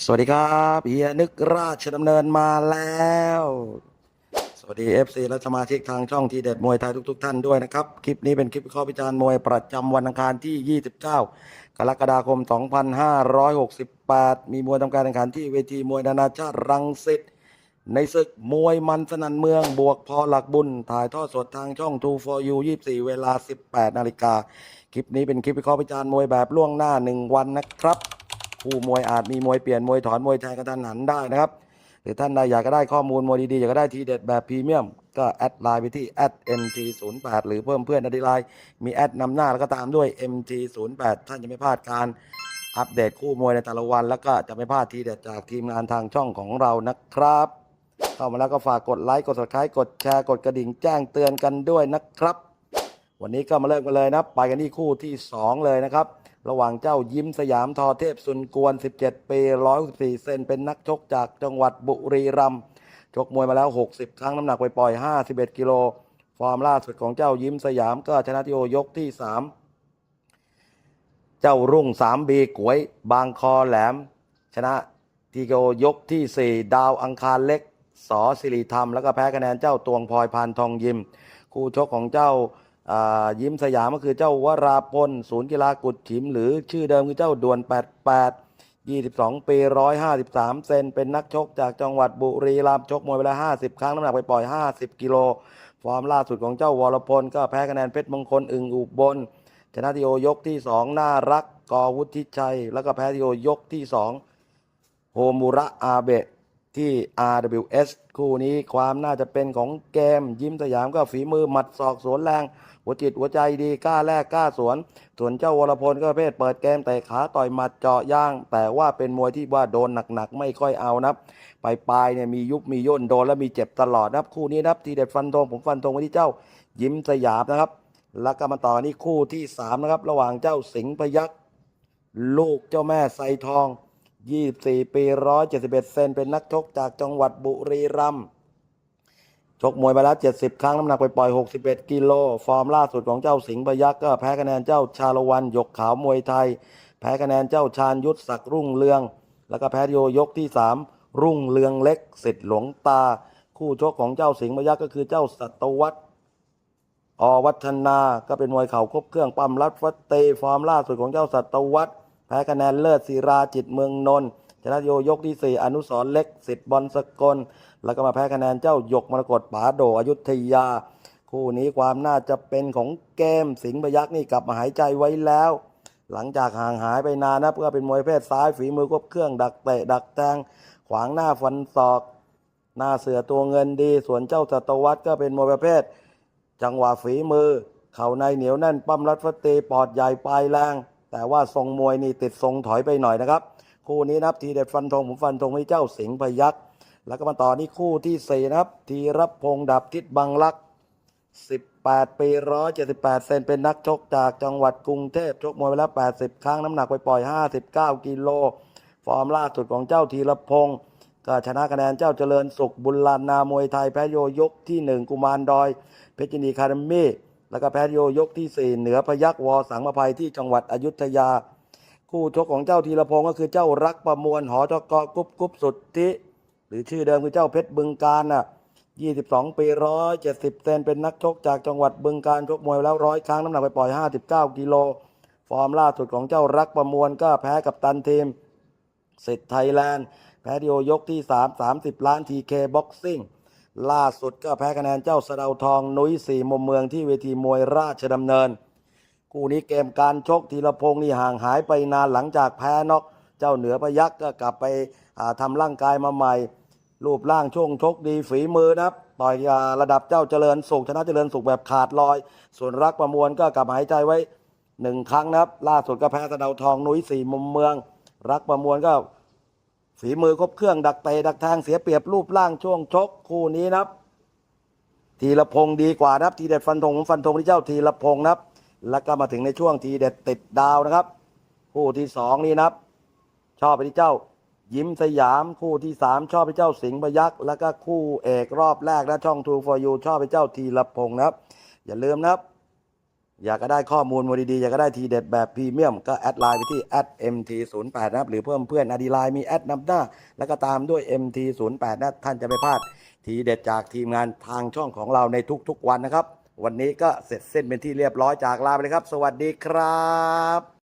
สวัสดีครับเฮียนึกราชดำเนินมาแล้ว สวัสดี FC และสมาชิกทางช่องทีเด็ดมวยไทยทุก ๆ ท่านด้วยนะครับ คลิปนี้เป็นคลิปวิเคราะห์วิจารณ์มวยประจำวันอังคารที่ 29 กรกฎาคม 2568 มีมวยทำการแข่งขันที่เวทีมวยนานาชาติรังสิตในศึกมวยมันสนันเมืองบวกพอหลักบุญ ถ่ายทอดสดทางช่อง 2 for you 24 เวลา 18 นาฬิกา คลิปนี้เป็นคลิปวิเคราะห์วิจารณ์มวยแบบล่วงหน้า 1 วันนะครับ ผู้มวยอาจมีมวยเปลี่ยนมวยถอนมวยแทนกันทันหันได้นะครับ หรือท่านใดอยากจะได้ข้อมูลมวยดีๆ อยากจะได้ทีเด็ดแบบพรีเมียม ก็แอดไลน์ไปที่ @mt08 หรือเพิ่มเพื่อนในไลน์มีแอดนำหน้าแล้วก็ตามด้วย mt08 ท่านจะไม่พลาดการอัปเดตคู่มวยในแต่ละวัน แล้วก็จะไม่พลาดทีเด็ดจากทีมงานทางช่องของเรานะครับ เข้ามาแล้วก็ฝากกดไลค์กด subscribe กดแชร์กดกระดิ่งแจ้งเตือนกันด้วยนะครับ วันนี้ก็มาเริ่มกันเลยนะ ไปกันที่คู่ที่ 2 เลยนะครับ ระหว่างเจ้ายิ้มสยามทอเทพสุนกวน 17 ปี 164 เซนเป็นนักชกจากจังหวัดบุรีรัมย์ชกมวยมาแล้ว 60 ครั้งน้ำหนักไปปล่อย 51 กิโล ฟอร์มล่าสุดของเจ้ายิ้มสยามก็ชนะทีโอยกที่ 3 เจ้ารุ่ง 3 บีกวย บางคอแหลม ชนะทีโอยกที่ 4 ดาวอังคารเล็กสอสิริธรรม แล้วก็แพ้คะแนนเจ้าตวงพลอยพานทองยิม คู่ชกของเจ้า ยิ้มสยามก็คือเจ้าวราพลศูนย์กีฬากุดฉิม หรือชื่อเดิมคือเจ้าด่วน 88 22 ปี 153 เซน เป็นนักชกจากจังหวัดบุรีรัมย์ชกมวยไปแล้ว 50 ครั้ง น้ำหนักไปปล่อย 50 กิโล ฟอร์มล่าสุดของเจ้าวรพล ก็แพ้คะแนนเพชรมงคลอึงอุบล ชนะทีโอยกที่ 2 น่ารัก กอวุฒิชัย แล้วก็แพ้ทีโอยกที่ 2 โฮมุระอาเบะ ที่ RWS คู่นี้ความน่าจะเป็นของเกมยิ้มสยามก็ฝีมือหมัดศอกสวนแรง หัวจิตหัวใจดีกล้าแลกกล้าสวน ส่วนเจ้าวรพลก็ประเภทเปิดเกมแต่ขาต่อยหมัดเจาะย่าง แต่ว่าเป็นมวยที่ว่าโดนหนักๆ ไม่ค่อยเอานับปลายปลายๆเนี่ยมียุบมีย่นโดนแล้วมีเจ็บตลอดนะครับ คู่นี้นะครับทีเด็ดฟันธงผมฟันธงไว้ที่เจ้ายิ้มสยามนะครับ แล้วก็มาต่อนี่คู่ที่สามนะครับระหว่างเจ้าสิงห์พยักษ์ลูกเจ้าแม่ไซทอง 24 ปี 171 เซน เป็นนักชกจากจังหวัดบุรีรัมย์ ชกมวยไปแล้ว 70 ครั้ง น้ำหนักไปปล่อย 61 กิโล ฟอร์มล่าสุดของเจ้าสิงห์พยักษ์ก็แพ้คะแนนเจ้าชาละวันหยกขาวมวยไทย แพ้คะแนนเจ้าชาญยุทธศักดิ์รุ่งเรือง แล้วก็แพ้โอยกที่ 3 รุ่งเรืองเล็กสิทธิ์หลวงตา คู่ชกของเจ้าสิงห์พยักษ์ก็คือเจ้าสัตวัตอวัฒนา ก็เป็นมวยเข่าครบเครื่องปั้มรัดฟัดเต ฟอร์มล่าสุดของเจ้าสัตวัตแพ้คะแนนเลิศศิราจิตเมืองนนท์ชนะโยยกที่ 4 อนุสรเล็กสิทธิ์บอลสกล แล้วก็มาแพ้คะแนนเจ้าหยกมรกตป๋าโดอยุธยา คู่นี้ความน่าจะเป็นของเกมสิงห์พยักษ์นี่กลับมาหายใจไว้แล้ว หลังจากห่างหายไปนานนะเพื่อเป็นมวยเพศซ้ายฝีมือครบเครื่องดักเตะดักแทงขวางหน้าฟันศอก หน้าเสือตัวเงินดี ส่วนเจ้าสัตวัตก็เป็นมวยประเภท จังหวะฝีมือ เข่าในเหนียวแน่นปั้มรัดฟัดเตปอดใหญ่ปลายแรง แต่ว่าทรงมวยนี่ติดทรงถอยไปหน่อยนะครับ คู่นี้นะครับทีเด็ดฟันธงผมฟันธงให้เจ้าสิงห์พยักษ์แล้วก็มาต่อที่คู่ที่สี่นะครับ ทีรับพงษ์ดับทิศบังลักษ์18 ปี 178 เซนเป็นนักชกจากจังหวัดกรุงเทพชกมวยไปแล้ว 80 ครั้ง น้ำหนักไปปล่อย 59 กิโล ฟอร์มล่าสุดของเจ้าทีรพงศ์ก็ชนะคะแนนเจ้าเจริญสุขบุญลานนามวยไทย แพ้โยยกที่ 1 กุมารดอย เพชรยินีคาเดมี่ แล้วก็แพ้โยยกที่ 4 เหนือพยักวอสังมาภัยที่จังหวัดอยุธยา คู่ชกของเจ้าทีรพงศ์ก็คือเจ้ารักประมวลหอจกกุ๊บกุ๊บสุดที่หรือชื่อเดิมคือเจ้าเพชรบึงการน่ะ22 ปี170เซนเป็นนักชกจากจังหวัดบึงการชกมวยแล้วร้อยครั้งน้ำหนักไปปล่อย 59 กิโล ฟอร์มล่าสุดของเจ้ารักประมวลก็แพ้กับตันทีมสิทธิ์ไทยแลนด์ แพ้ดีโอยกที่ 3 30 ล้านทีเคบ็อกซิ่ง ล่าสุดก็แพ้คะแนนเจ้าสะเดาทองนุ้ยสี่มุมเมืองที่เวทีมวยราชดำเนิน คู่นี้เกมการชกทีละพงศ์นี่ห่างหายไปนานหลังจากแพ้นอกเจ้าเหนือพยักก็กลับไปอ่าทำร่างกายมาใหม่ รูปร่างช่วงชกดีฝีมือนะครับต่อยระดับเจ้าเจริญสุขชนะเจริญสุขแบบขาดลอย ส่วนรักประมวลก็กลับมาหายใจไว้หนึ่งครั้งนะครับ ล่าสุดก็แพ้สะเดาทองนุ้ยสี่มุมเมือง รักประมวลก็ ฝีมือครบเครื่องดักเตะดักทางเสียเปรียบรูปร่างช่วงชกคู่นี้นะครับทีละพงดีกว่านะครับ ทีเด็ดฟันธงฟันธงที่เจ้าทีละพงนะครับ แล้วก็มาถึงในช่วงทีเด็ดติดดาวนะครับ คู่ที่สองนี่นะครับ ชอบไปที่เจ้า ยิ้มสยามคู่ที่สามชอบไปเจ้าสิงห์พยักษ์แล้วก็คู่เอกรอบแรกนะช่อง True for You ชอบไปเจ้าทีละพงนะครับ อย่าลืมนะครับ อยากก็ได้ข้อมูลมูลดีๆ อยากก็ได้ทีเด็ดแบบพรีเมียม ก็แอดไลน์ไปที่ @mt08 นะครับ หรือเพิ่มเพื่อนอดีไลน์มีแอดนำหน้า แล้วก็ตามด้วย mt08 นะ ท่านจะไม่พลาด ทีเด็ดจากทีมงานทางช่องของเราในทุกๆวันนะครับ วันนี้ก็เสร็จเส้นเป็นที่เรียบร้อยจากลาไปเลยครับ สวัสดีครับ